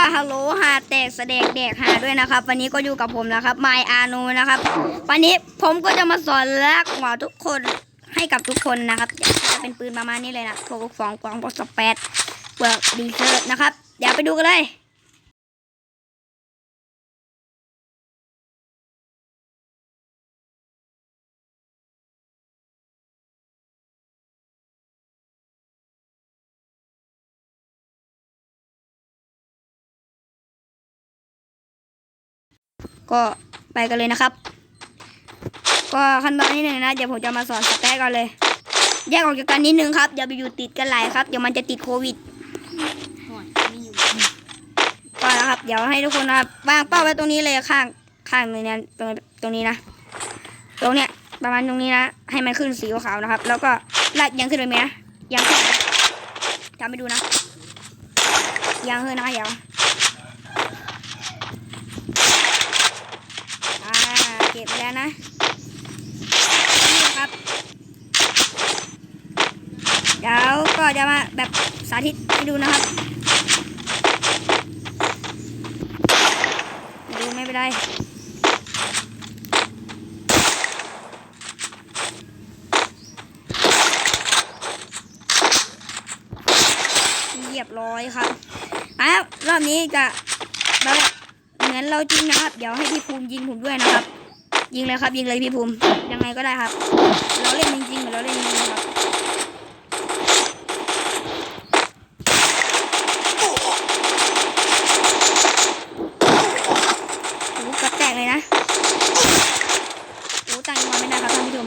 ก็ฮัลโหลหาแตกแสดงแดกหาด้วยนะครับ วันนี้ก็อยู่กับผมแล้วครับไมอาโนนะครับ วันนี้ผมก็จะมาสอนลักหัวทุกคนให้กับทุกคนนะครับจะเป็นปืนประมาณนี้เลยนะโคกสองกองบอสแปดเบิร์กดีเซอร์นะครับเดี๋ยวไปดูกันเลย ก็ไปกันเลยนะครับ ก็ขั้นตอนที่หนึ่งนะเดี๋ยวผมจะมาสอนสแต็กกันเลย แยกออกจากกันนิดนึงครับอย่าไปอยู่ติดกันหลายครับเดี๋ยวมันจะติดโควิดก็นะครับ เดี๋ยวให้ทุกคนนะวางเป้าไว้ตรงนี้เลยข้างข้างเลยนะตรงตรงนี้นะ ตรงเนี้ยประมาณตรงนี้นะให้มันขึ้นสีขาวนะครับ แล้วก็ลากยังขึ้นไปไหมนะยังขึ้นนะจำไปดูนะยังขึ้นนะยังอ่า เก็บไปแล้วนะนี่ครับเดี๋ยวก็จะมาแบบสาธิตให้ดูนะครับดูไม่เป็นไรเรียบร้อยครับอะรอบนี้จะแบบเหมือนเราจริงนะครับ เดี๋ยวให้พี่ภูมิยิงผมด้วยนะครับ ยิงเลยครับยิงเลยพี่ภูมิยังไงก็ได้ครับ เราเล่นจริงๆเหมือนเราเล่นจริงๆครับ โอ้โหเกระแตกเลยนะ โอ้ตังค์ยังมาไม่ได้ครับท่านผู้ชม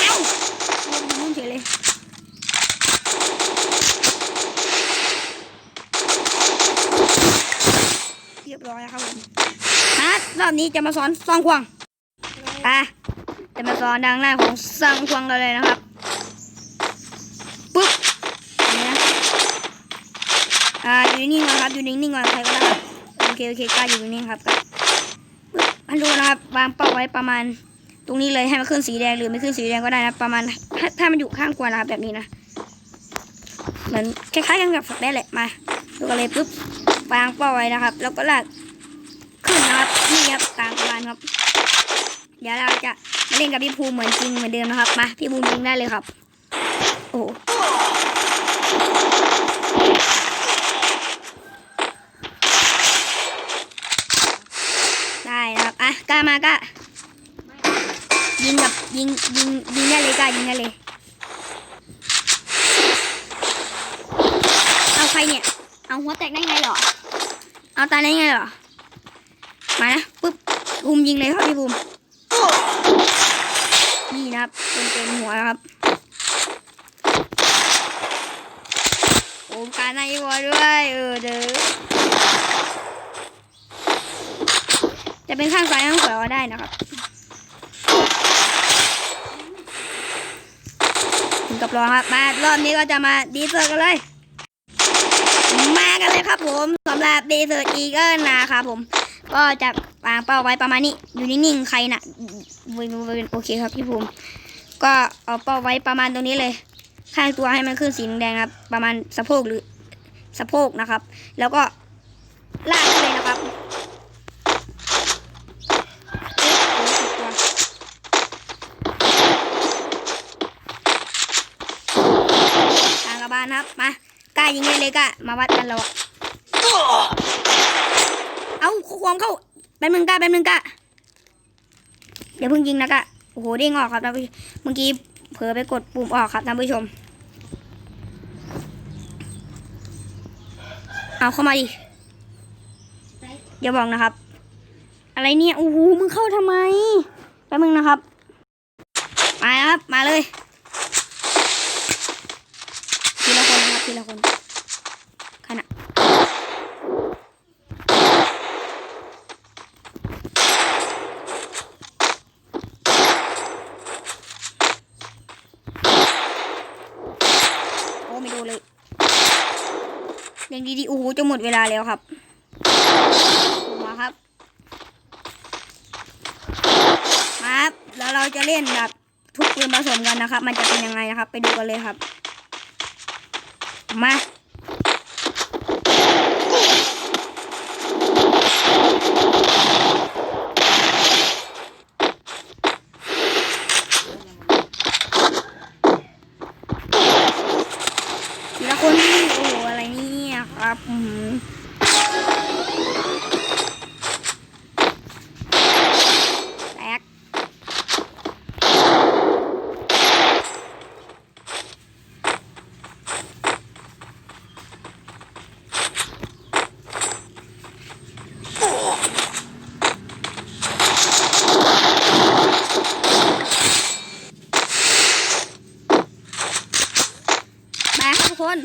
เอ้าลงมุ่งเฉยเลย เรียบร้อยครับผมฮะรอบนี้จะมาสอนซองควงอะจะมาสอนดังหน้าของซองควงเราเลยนะครับปึ๊บนี่นะอ่าอยู่นิ่งๆก่อนครับอยู่นิ่งๆก่อนใครก็ได้ครับโอเคโอเคกล้าอยู่นิ่งๆครับก็ปึ๊บอันดูนะครับวางเป้าไว้ประมาณ ตรงนี้เลยให้มันขึ้นสีแดงหรือไม่ขึ้นสีแดงก็ได้นะประมาณถ้าถ้ามันอยู่ข้างควรนะครับแบบนี้นะเหมือนคล้ายๆกันกับฝักแด้แหละมาดูกันเลยปุ๊บ วางป้าไว้นะครับ แล้วก็ลากขึ้นนะครับนี่ครับตามประมาณครับ เดี๋ยวเราจะมาเล่นกับพี่ภูมิเหมือนจริงเหมือนเดิมนะครับมาพี่ภูมิยิงได้เลยครับ โอ้ได้นะครับอะกล้ามากล้ายิงกับยิงยิงยิงได้เลยกล้ายิงได้เลย เอาใคร เอาหัวแตกได้ไงหรอ เอาตายได้ไงหรอ มานะปุ๊บบูมยิงเลยครับพี่บูมนี่นะครับเป็นเต็มหัวครับโอ้การในหัวด้วยเออเด้อจะเป็นข้างซ้ายข้างขวาก็ได้นะครับถึงกับรอครับมารอบนี้ก็จะมาดีเซอร์กันเลย มากันเลยครับผมสำหรับเดเซอร์อีเกิลนะครับผม ก็จะวางเป้าไว้ประมาณนี้ อยู่นิ่งๆใครนะเวนเวนโอเคครับพี่ภูมิก็เอาเป้าไว้ประมาณตรงนี้เลย ข้างตัวให้มันขึ้นสีแดงครับ ประมาณสะโพกหรือสะโพกนะครับ แล้วก็ลากไปเลยนะครับทางกระบาลครับมา กล้ายิงเลยเลยกล้ามาวัดกันเราอะเอาความเข้าแป๊บนึงกล้าแป๊บนึงกล้าเดี๋ยวเพิ่งยิงนะกล้าโอ้โหเด้งออกครับท่านผู้ชมเมื่อกี้เผลอไปกดปุ่มออกครับท่านผู้ชม เอาเข้ามาดิอย่าบอกนะครับ อะไรเนี่ยโอ้โหมึงเข้าทำไมแป๊บนึงนะครับ มาครับมาเลย ทีละคนนะครับ ทีละคนขณะโอ้ไม่ดูเลยยังดีๆโอ้โหจะหมดเวลาแล้วครับมาครับ มาครับแล้วเราจะเล่นแบบทุกปืนผสมกันนะครับ มันจะเป็นยังไงนะครับ ไปดูกันเลยครับ มา คนนี่โอ้โหอะไรเนี่ยครับอือหือแตกไปครับทุกค น